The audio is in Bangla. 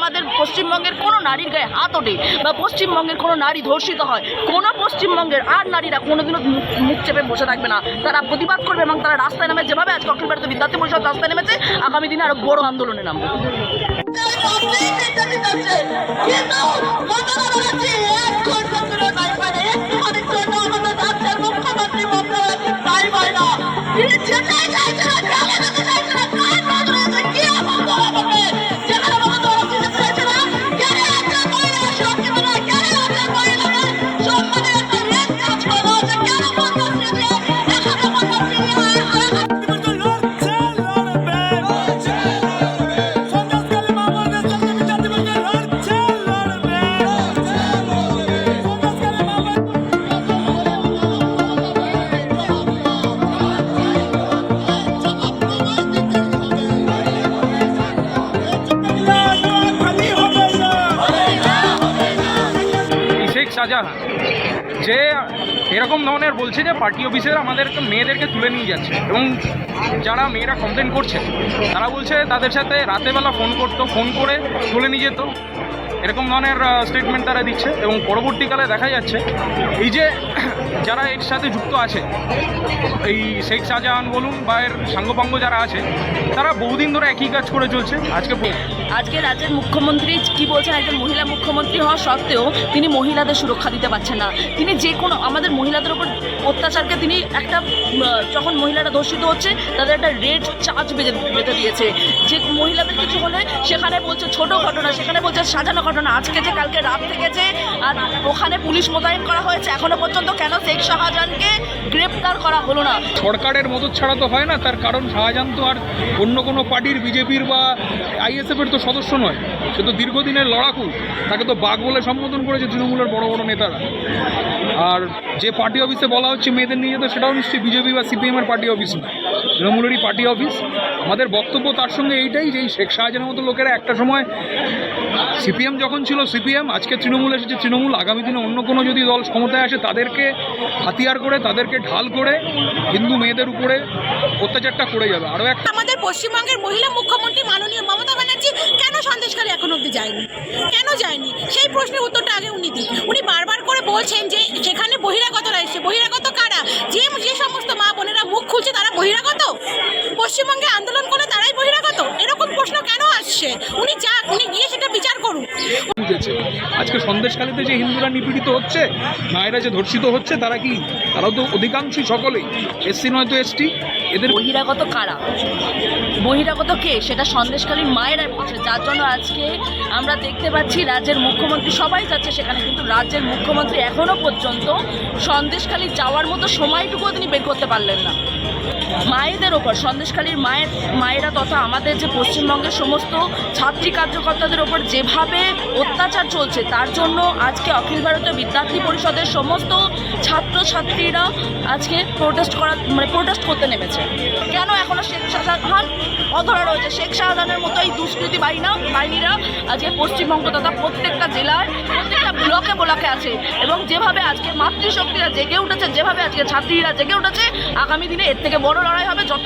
আমাদের পশ্চিমবঙ্গের কোনো নারীর গায়ে হাত ওঠে বা পশ্চিমবঙ্গের কোনো নারী ধর্ষিত হয়, কোনো পশ্চিমবঙ্গের আর নারীরা কোনোদিনও মুখ চেপে বসে থাকবে না। তারা প্রতিবাদ করবে এবং তারা রাস্তায় নামে যেভাবে আজকে অখিল ভারতীয় বিদ্যার্থী পরিষদ রাস্তায় নেমেছে, আগামী দিনে আরও বড় আন্দোলনে নামবে। শাহজাহান যে এরকম ধরনের বলছে যে পার্টি অফিসের আমাদেরকে মেয়েদেরকে তুলে নিয়ে যাচ্ছে এবং যারা মেয়েরা কমপ্লেন করছে, তারা বলছে তাদের সাথে রাতেবেলা ফোন করতো ফোন করে তুলে নিয়ে যেত। এরকম ধরনের স্টেটমেন্ট তারা দিচ্ছে এবং পরবর্তীকালে দেখা যাচ্ছে এই যে যারা এর সাথে যুক্ত আছে, এই শেখ শাহজাহান বলুন বা এর সাঙ্গপাঙ্গ যারা আছে, তারা বহুদিন ধরে একই কাজ করে চলছে। আজকে আজকে রাজ্যের মুখ্যমন্ত্রী কি বলছেন? একজন মহিলা মুখ্যমন্ত্রী হওয়া সত্ত্বেও তিনি মহিলাদের সুরক্ষা দিতে পারছেন না। তিনি যে কোনো, আমাদের মহিলাদের উপর অত্যাচারকে তিনি একটা যখন মহিলারা ধর্ষিত হচ্ছে, তাদের একটা রেড চার্জ বেঁধে বেঁধে দিয়েছে। যে মহিলাদের কিছু হলে সেখানে বলছে ছোট ঘটনা, সেখানে বলছে সাজানো ঘটনা আজকে যে কালকে রাত থেকেছে, আর ওখানে পুলিশ মোতায়েন করা হয়েছে, এখনও পর্যন্ত কেন শেখ শাহজাহানকে গ্রেপ্তার করা হলো না? সরকারের মদত ছাড়া তো হয় না, তার কারণ শাহজাহান তো আর অন্য কোনো পার্টির, বিজেপির বা আইএসএফের তো সদস্য নয়। সে তো দীর্ঘদিনের লড়াকু, তাকে তো বাঘ বলে সম্বোধন করেছে তৃণমূলের বড় বড় নেতারা। আর যে পার্টি অফিসে বলা হচ্ছে মেয়েদের নিয়ে যেতে, সেটাও নিশ্চয়ই বিজেপি বা সিপিএমের পার্টি অফিস না তৃণমূলেরই পার্টি অফিস। আমাদের বক্তব্য তার সঙ্গে এইটাই যে শেখ শাহজাহানের মতো লোকেরা একটা সময় সিপিএম যখন ছিল সিপিএম, আজকে তৃণমূল এসেছে। তৃণমূল আগামী দিনে অন্য কোনো যদি দল ক্ষমতায় আসে, তাদেরকে হাতিয়ার করে, তাদেরকে ঢাল করে হিন্দু মেয়েদের উপরে অত্যাচারটা করে যাবে। আরও একটা আমাদের পশ্চিমবঙ্গের মহিলা মুখ্যমন্ত্রী মাননীয় মমতা ব্যানার্জি কেন সন্দেশকালে এখন অব্দি যায়নি? কেন যায়নি? সেই প্রশ্নের উত্তরটা আগে উনি দিন। বলছেন যে সেখানে বহিরাগতরা রয়েছে। বহিরাগত কারা? যে যে সমস্ত মা বোনেরা মুখ খুলছে তারা বহিরাগত? পশ্চিমবঙ্গে আন্দোলন করে তারাই বহিরাগত? এরকম প্রশ্ন কেন আসছে? উনি আজকে সন্দেশকালীতে যে হিন্দুরা নিপীড়িত হচ্ছে মায়েরা যে ধর্ষিত হচ্ছে, তারা কি তারাও তো অধিকাংশই সকলেই, এসসি নয়তো এসটি, এদের বহিরাগত কারা? বহিরাগত কে? সেটা সন্দেশকালীন মায়েরাই বলছে। যার জন্য আজকে আমরা দেখতে পাচ্ছি রাজ্যের মুখ্যমন্ত্রী, সবাই যাচ্ছে সেখানে, কিন্তু রাজ্যের মুখ্যমন্ত্রী এখনও পর্যন্ত সন্দেশখালী যাওয়ার মতো সময়টুকুও তিনি বের করতে পারলেন না। মায়েদের ওপর, সন্দেশখালীর মায়ের, মায়েরা তথা আমাদের যে পশ্চিমবঙ্গের সমস্ত ছাত্রী কার্যকর্তাদের ওপর যেভাবে অত্যাচার চলছে, তার জন্য আজকে অখিল ভারতীয় বিদ্যার্থী পরিষদের সমস্ত ছাত্রছাত্রীরা আজকে প্রোটেস্ট করা মানে প্রোটেস্ট করতে নেমেছে। কেন এখনও শেখ শাহজাহান অধরা রয়েছে? শেখ শাহজাহানের মতো এই দুষ্কৃতি বাহিনা, বাহিনীরা আজকে পশ্চিমবঙ্গ তথা প্রত্যেকটা জেলার, প্রত্যেকটা ব্লকে ব্লকে আছে এবং যেভাবে আজকে মাতৃশক্তিরা জেগে উঠেছে, যেভাবে আজকে ছাত্রীরা জেগে উঠেছে, আগামী দিনে এর থেকে বড় লড়াই হবে যত